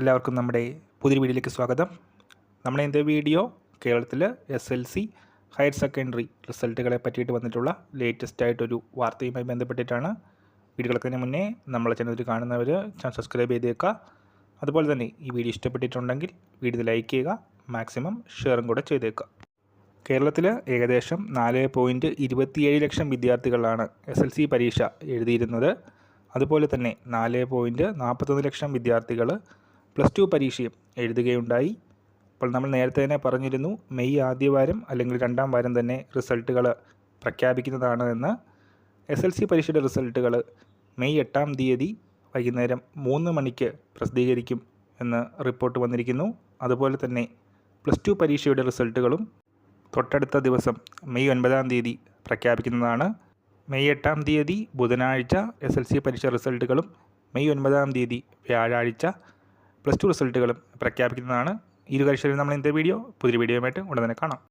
എല്ലാവർക്കും നമ്മുടെ പുതിയ വീഡിയോയിലേക്ക് സ്വാഗതം. നമ്മുടെ ഇന്നത്തെ വീഡിയോ കേരളത്തിൽ S L C higher secondary റിസൾട്ടുകളെ പറ്റിയിട്ട് വന്നിട്ടുള്ള ലേറ്റസ്റ്റ് ആയിട്ടൊരു വാർത്തയുമായി ബന്ധപ്പെട്ടിട്ടാണ് വീഡിയോകൾക്കതിന് മുന്നേ നമ്മളെ ചാനൽ കാണുന്നവർ ചാനൽ സബ്സ്ക്രൈബ് ചെയ്തേക്കുക. അതുപോലെ തന്നെ ഈ വീഡിയോ ഇഷ്ടപ്പെട്ടിട്ടുണ്ടെങ്കിൽ വീഡിയോ ലൈക്ക് ചെയ്യുക മാക്സിമം ഷെയറും കൂടെ ചെയ്തേക്കുക. കേരളത്തിൽ ഏകദേശം നാല് പോയിന്റ് ഇരുപത്തിയേഴ് ലക്ഷം വിദ്യാർത്ഥികളാണ് എസ് എൽ സി പരീക്ഷ എഴുതിയിരുന്നത്. അതുപോലെ തന്നെ നാല് പോയിന്റ് നാൽപ്പത്തൊന്ന് ലക്ഷം വിദ്യാർത്ഥികൾ പ്ലസ് ടു പരീക്ഷയും എഴുതുകയുണ്ടായി. അപ്പോൾ നമ്മൾ നേരത്തെ തന്നെ പറഞ്ഞിരുന്നു മെയ് ആദ്യ വാരം അല്ലെങ്കിൽ രണ്ടാം വാരം തന്നെ റിസൾട്ടുകൾ പ്രഖ്യാപിക്കുന്നതാണ് എന്ന്. എസ് എൽ സി പരീക്ഷയുടെ റിസൾട്ടുകൾ മെയ് എട്ടാം തീയതി വൈകുന്നേരം മൂന്ന് മണിക്ക് പ്രസിദ്ധീകരിക്കും എന്ന് റിപ്പോർട്ട് വന്നിരിക്കുന്നു. അതുപോലെ തന്നെ പ്ലസ് ടു പരീക്ഷയുടെ റിസൾട്ടുകളും തൊട്ടടുത്ത ദിവസം മെയ് ഒൻപതാം തീയതി പ്രഖ്യാപിക്കുന്നതാണ്. മെയ് എട്ടാം തീയതി ബുധനാഴ്ച എസ് എൽ സി പരീക്ഷ റിസൾട്ടുകളും മെയ് ഒൻപതാം തീയതി വ്യാഴാഴ്ച പ്ലസ് ടു റിസൾട്ടുകളും പ്രഖ്യാപിക്കുന്നതാണ്. ഇരു കക്ഷികളിൽ നമ്മൾ ഇന്നത്തെ വീഡിയോ? പുതിയ വീഡിയോയുമായിട്ട് ഉടൻ തന്നെ കാണാം.